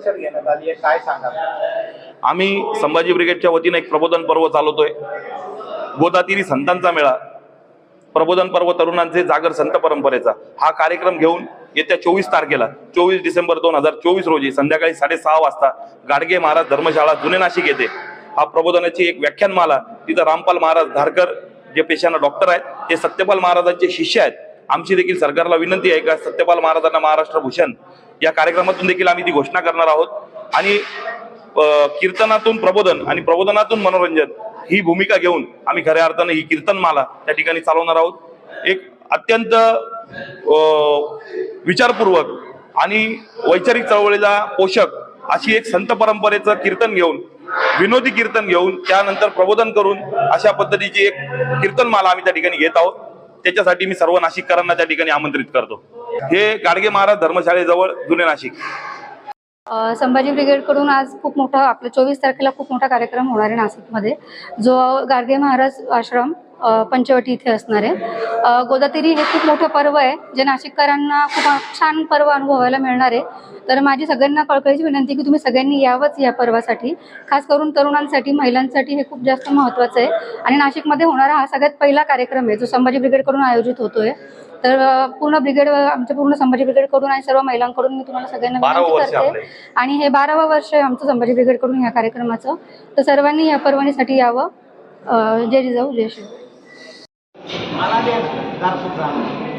परिषद घेण्यात आली आहे काय सांगा आम्ही संभाजी ब्रिगेडच्या वतीने एक प्रबोधन पर्व चालवतोय. गोदातिरी संतांचा मेळा प्रबोधन पर्व तरुणांचे जागर संत परंपरेचा. हा कार्यक्रम घेऊन येत्या चोवीस तारखेला चोवीस डिसेंबर दोन हजार चोवीस रोजी संध्याकाळी साडेसहा वाजता गाडगे महाराज धर्मशाळा जुने नाशिक येथे हा प्रबोधनाची एक व्याख्यानमाला तिथं रामपाल महाराज धारकर जे पेशानं डॉक्टर आहेत ते सत्यपाल महाराजांचे शिष्य आहेत. आमची देखील सरकारला विनंती आहे का सत्यपाल महाराजांना महाराष्ट्र भूषण या कार्यक्रमातून देखील आम्ही ती घोषणा करणार आहोत. आणि कीर्तनातून प्रबोधन आणि प्रबोधनातून मनोरंजन ही भूमिका घेऊन आम्ही खऱ्या अर्थाने ही कीर्तनमाला त्या ठिकाणी चालवणार आहोत. एक अत्यंत विचारपूर्वक आणि वैचारिक चळवळीला पोषक अशी एक संत परंपरेचं कीर्तन घेऊन विनोदी कीर्तन घेऊन त्यानंतर प्रबोधन करून अशा पद्धतीची एक कीर्तनमाला आम्ही त्या ठिकाणी घेत आहोत. त्याच्यासाठी मी सर्व नाशिककरांना त्या ठिकाणी आमंत्रित करतो. हे गाडगे महाराज धर्मशाळेजवळ जुने नाशिक. संभाजी ब्रिगेडकडून आज खूप मोठा आपल्या चोवीस तारखेला खूप मोठा कार्यक्रम होणार आहे नाशिकमध्ये जो गाडगे महाराज आश्रम पंचवटी इथे असणार आहे. गोदातेरी हे खूप मोठं पर्व आहे. जे नाशिककरांना खूप छान पर्व अनुभवायला मिळणार आहे. तर माझी सगळ्यांना कळकळीची विनंती की तुम्ही सगळ्यांनी यावंच या पर्वासाठी. खास करून तरुणांसाठी महिलांसाठी हे खूप जास्त महत्त्वाचं आहे. आणि नाशिकमध्ये होणारा हा सगळ्यात पहिला कार्यक्रम आहे जो संभाजी ब्रिगेडकडून आयोजित होतोय. तर पूर्ण ब्रिगेड आमच्या पूर्ण संभाजी ब्रिगेडकडून आणि सर्व महिलांकडून मी तुम्हाला सगळ्यांना विनंती करते. आणि हे बारावं वर्ष आहे आमचं संभाजी ब्रिगेडकडून या कार्यक्रमाचं. तर सर्वांनी या पर्वणीसाठी यावं. जय जिजाऊ जय lá dentro, dar.